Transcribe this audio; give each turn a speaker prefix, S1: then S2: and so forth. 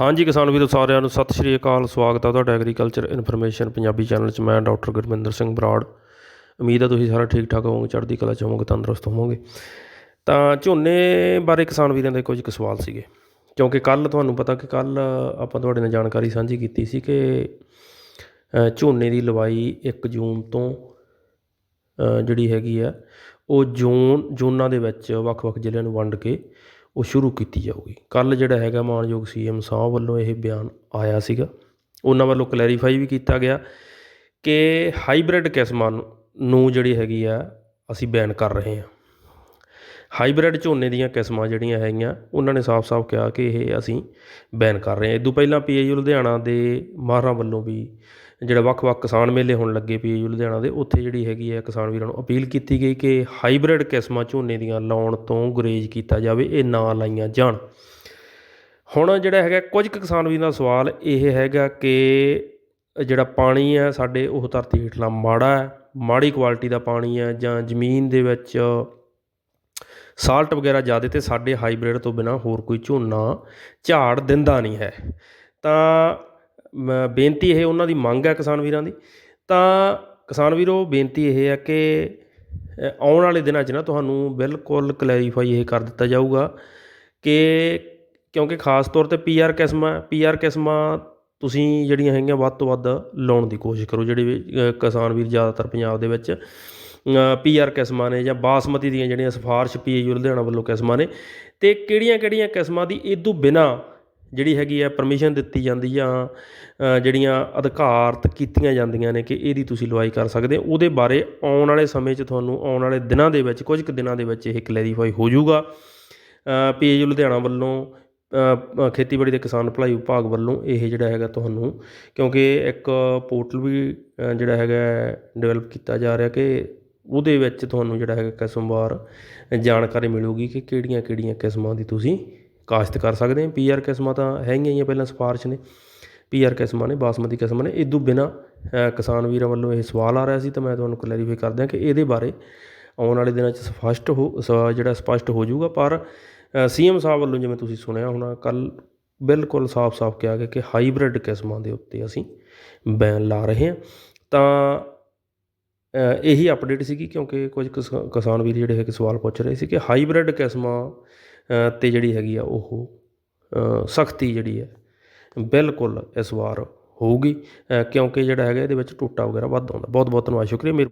S1: ਹਾਂਜੀ, ਕਿਸਾਨ ਵੀਰੋ, ਸਾਰਿਆਂ ਨੂੰ ਸਤਿ ਸ਼੍ਰੀ ਅਕਾਲ। ਸਵਾਗਤ ਹੈ ਤੁਹਾਡਾ ਐਗਰੀਕਲਚਰ ਇਨਫੋਰਮੇਸ਼ਨ ਪੰਜਾਬੀ ਚੈਨਲ 'ਚ। ਮੈਂ ਡਾਕਟਰ ਗੁਰਮਿੰਦਰ ਸਿੰਘ ਬਰਾੜ। ਉਮੀਦ ਹੈ ਤੁਸੀਂ ਸਾਰੇ ਠੀਕ ਠਾਕ ਹੋਵੋਗੇ, ਚੜ੍ਹਦੀ ਕਲਾ 'ਚ ਹੋਵੋਗੇ, ਤੰਦਰੁਸਤ ਹੋਵੋਗੇ। ਤਾਂ ਝੋਨੇ ਬਾਰੇ ਕਿਸਾਨ ਵੀਰਾਂ ਦੇ ਕੁਝ ਕੁ ਸਵਾਲ ਸੀਗੇ। ਕਿਉਂਕਿ ਕੱਲ ਤੁਹਾਨੂੰ ਪਤਾ ਕਿ ਕੱਲ ਆਪਾਂ ਤੁਹਾਡੇ ਨਾਲ ਜਾਣਕਾਰੀ ਸਾਂਝੀ ਕੀਤੀ ਸੀ ਕਿ ਝੋਨੇ ਦੀ ਲਵਾਈ 1 ਜੂਨ ਤੋਂ ਜਿਹੜੀ ਹੈਗੀ ਆ, ਉਹ ਜੂਨ, ਜੂਨਾਂ ਦੇ ਵਿੱਚ ਵੱਖ-ਵੱਖ ਜ਼ਿਲ੍ਹਿਆਂ ਨੂੰ ਵੰਡ ਕੇ ਉਹ ਸ਼ੁਰੂ ਕੀਤੀ ਜਾਊਗੀ। ਕੱਲ੍ਹ ਜਿਹੜਾ ਹੈਗਾ ਮਾਨਯੋਗ ਸੀਐਮ ਸਾਹਿਬ ਵੱਲੋਂ ਇਹ ਬਿਆਨ ਆਇਆ ਸੀਗਾ। ਉਹਨਾਂ ਵੱਲੋਂ ਕਲੈਰੀਫਾਈ ਵੀ ਕੀਤਾ ਗਿਆ ਕਿ ਹਾਈਬ੍ਰਿਡ ਕਿਸਮਾਂ ਨੂੰ- ਜਿਹੜੀ ਹੈਗੀ ਆ ਅਸੀਂ ਬੈਨ ਕਰ ਰਹੇ ਹਾਂ। ਹਾਈਬ੍ਰਿਡ ਝੋਨੇ ਦੀਆਂ ਕਿਸਮਾਂ ਜਿਹੜੀਆਂ ਹੈਗੀਆਂ, ਉਹਨਾਂ ਨੇ ਸਾਫ਼-ਸਾਫ਼ ਕਿਹਾ ਕਿ ਇਹ ਅਸੀਂ ਬੈਨ ਕਰ ਰਹੇ ਹਾਂ। ਇਦੋਂ ਪਹਿਲਾਂ ਪੀਏਯੂ ਲੁਧਿਆਣਾ ਦੇ ਮਾਹਰਾਂ ਵੱਲੋਂ ਵੀ ਜਿਹੜਾ ਵੱਖ-ਵੱਖ ਕਿਸਾਨ ਮੇਲੇ ਹੋਣ ਲੱਗੇ ਪੀਏਯੂ ਲੁਧਿਆਣਾ ਦੇ, ਉੱਥੇ ਜਿਹੜੀ ਹੈਗੀ ਹੈ ਕਿਸਾਨ ਵੀਰਾਂ ਨੂੰ ਅਪੀਲ ਕੀਤੀ ਗਈ ਕਿ ਹਾਈਬ੍ਰਿਡ ਕਿਸਮਾਂ ਝੋਨੇ ਦੀਆਂ ਲਾਉਣ ਤੋਂ ਗੁਰੇਜ਼ ਕੀਤਾ ਜਾਵੇ, ਇਹ ਨਾ ਲਾਈਆਂ ਜਾਣ। ਹੁਣ ਜਿਹੜਾ ਹੈਗਾ, ਕੁਝ ਕੁ ਕਿਸਾਨ ਵੀਰਾਂ ਦਾ ਸਵਾਲ ਇਹ ਹੈਗਾ ਕਿ ਜਿਹੜਾ ਪਾਣੀ ਹੈ ਸਾਡੇ ਉਹ ਧਰਤੀ ਹੇਠਲਾ ਮਾੜਾ ਹੈ, ਮਾੜੀ ਕੁਆਲਿਟੀ ਦਾ ਪਾਣੀ ਹੈ ਜਾਂ ਜ਼ਮੀਨ ਦੇ ਵਿੱਚ ਸਾਲਟ ਵਗੈਰਾ ਜ਼ਿਆਦਾ ਤੇ ਸਾਡੇ ਹਾਈਬ੍ਰਿਡ ਤੋਂ ਬਿਨਾ ਹੋਰ ਕੋਈ ਝੋਨਾ ਝਾੜ ਦਿੰਦਾ ਨਹੀਂ ਹੈ। ਤਾਂ ਬੇਨਤੀ ਇਹ ਉਹਨਾਂ ਦੀ ਮੰਗ ਹੈ ਕਿਸਾਨ ਵੀਰਾਂ ਦੀ। ਤਾਂ ਕਿਸਾਨ ਵੀਰੋ ਬੇਨਤੀ ਇਹ ਹੈ ਕਿ ਆਉਣ ਵਾਲੇ ਦਿਨਾਂ 'ਚ ਨਾ ਤੁਹਾਨੂੰ ਬਿਲਕੁਲ ਕਲੈਰੀਫਾਈ ਇਹ ਕਰ ਦਿੱਤਾ ਜਾਊਗਾ ਕਿ ਕਿਉਂਕਿ ਖਾਸ ਤੌਰ ਤੇ ਪੀਆਰ ਕਿਸਮਾਂ ਪੀਆਰ ਕਿਸਮਾਂ ਤੁਸੀਂ ਜਿਹੜੀਆਂ ਹੈਗੀਆਂ ਵੱਧ ਤੋਂ ਵੱਧ ਲਾਉਣ ਦੀ ਕੋਸ਼ਿਸ਼ ਕਰੋ ਜਿਹੜੇ ਵੀ, ਕਿਸਾਨ ਵੀਰ ਜ਼ਿਆਦਾਤਰ ਪੰਜਾਬ ਦੇ ਵਿੱਚ ਪੀਆਰ ਕਿਸਮਾਂ ਨੇ ਜਾਂ ਬਾਸਮਤੀ ਦੀਆਂ ਜਿਹੜੀਆਂ ਸਿਫਾਰਿਸ਼ ਪੀਏਯੂ ਲੁਧਿਆਣਾ ਵੱਲੋਂ ਕਿਸਮਾਂ ਨੇ ਤੇ ਕਿਹੜੀਆਂ-ਕਿਹੜੀਆਂ ਕਿਸਮਾਂ ਦੀ ਇਹ ਤੋਂ ਬਿਨਾ ਜਿਹੜੀ ਹੈਗੀ ਆ ਪਰਮਿਸ਼ਨ ਦਿੱਤੀ ਜਾਂਦੀ ਜਾਂ ਜਿਹੜੀਆਂ ਅਧਿਕਾਰਤ ਕੀਤੀਆਂ ਜਾਂਦੀਆਂ ਨੇ ਕਿ ਇਹਦੀ ਤੁਸੀਂ ਲਵਾਈ ਕਰ ਸਕਦੇ ਉਹਦੇ ਬਾਰੇ ਆਉਣ ਵਾਲੇ ਸਮੇਂ 'ਚ ਤੁਹਾਨੂੰ ਆਉਣ ਵਾਲੇ ਦਿਨਾਂ ਦੇ ਵਿੱਚ, ਕੁਝ ਕੁ ਦਿਨਾਂ ਦੇ ਵਿੱਚ ਇਹ ਕਲੈਰੀਫਾਈ ਹੋ ਜਾਊਗਾ। ਪੀਏਯੂ ਲੁਧਿਆਣਾ ਵੱਲੋਂ ਖੇਤੀਬਾੜੀ ਤੇ ਕਿਸਾਨ ਭਲਾਈ ਵਿਭਾਗ ਵੱਲੋਂ ਇਹ ਜਿਹੜਾ ਹੈਗਾ ਤੁਹਾਨੂੰ, ਕਿਉਂਕਿ ਇੱਕ ਪੋਰਟਲ ਵੀ ਜਿਹੜਾ ਹੈਗਾ ਡਿਵੈਲਪ ਕੀਤਾ ਜਾ ਰਿਹਾ ਕਿ ਉਹਦੇ ਵਿੱਚ ਤੁਹਾਨੂੰ ਜਿਹੜਾ ਹੈਗਾ ਕਿਸਮਵਾਰ ਜਾਣਕਾਰੀ ਮਿਲੂਗੀ ਕਿ ਕਿਹੜੀਆਂ-ਕਿਹੜੀਆਂ ਕਿਸਮਾਂ ਦੀ ਤੁਸੀਂ ਕਾਸ਼ਤ ਕਰ ਸਕਦੇ ਹੋ। ਪੀਆਰ ਕਿਸਮਾਂ ਤਾਂ ਹੈਗੀਆਂ ਹੀ ਆ, ਪਹਿਲਾਂ ਸਿਫਾਰਿਸ਼ ਨੇ। ਪੀਆਰ ਕਿਸਮਾਂ ਨੇ, ਬਾਸਮਤੀ ਕਿਸਮਾਂ ਨੇ। ਇਹ ਤੋਂ ਬਿਨਾ ਕਿਸਾਨ ਵੀਰਾਂ ਵੱਲੋਂ ਇਹ ਸਵਾਲ ਆ ਰਿਹਾ ਸੀ, ਤਾਂ ਮੈਂ ਤੁਹਾਨੂੰ ਕਲੈਰੀਫਾਈ ਕਰ ਦਿਆਂ ਕਿ ਇਹਦੇ ਬਾਰੇ ਆਉਣ ਵਾਲੇ ਦਿਨਾਂ 'ਚ ਸਪਸ਼ਟ ਹੋ, ਸ- ਜਿਹੜਾ ਸਪਸ਼ਟ ਹੋ ਜਾਊਗਾ। ਪਰ ਸੀਐਮ ਸਾਹਿਬ ਵੱਲੋਂ ਜਿਵੇਂ ਤੁਸੀਂ ਸੁਣਿਆ ਹੋਣਾ, ਕੱਲ ਬਿਲਕੁਲ ਸਾਫ਼-ਸਾਫ਼ ਕਿਹਾ ਗਿਆ ਕਿ ਹਾਈਬ੍ਰਿਡ ਕਿਸਮਾਂ ਦੇ ਉੱਤੇ ਅਸੀਂ ਬੈਨ ਲਾ ਰਹੇ ਹਾਂ। ਤਾਂ ਇਹੀ ਅਪਡੇਟ ਸੀਗੀ, ਕਿਉਂਕਿ ਕੁਝ ਕਿਸਾ- ਕਿਸਾਨ ਵੀਰ ਜਿਹੜੇ ਹੈਗੇ ਸਵਾਲ ਪੁੱਛ ਰਹੇ ਸੀ ਕਿ ਹਾਈਬ੍ਰਿਡ ਕਿਸਮਾਂ ਤੇ ਜਿਹੜੀ ਹੈਗੀ ਆ ਉਹ ਸਖਤੀ ਜਿਹੜੀ ਹੈ, ਬਿਲਕੁਲ ਇਸ ਵਾਰ ਹੋਊਗੀ ਕਿਉਂਕਿ ਜਿਹੜਾ ਹੈਗਾ ਇਹਦੇ ਵਿੱਚ ਟੋਟਾ ਵਗੈਰਾ ਵੱਧ ਆਉਂਦਾ। ਬਹੁਤ ਬਹੁਤ ਧੰਨਵਾਦ, ਸ਼ੁਕਰੀਆ ਮੇਰੀ।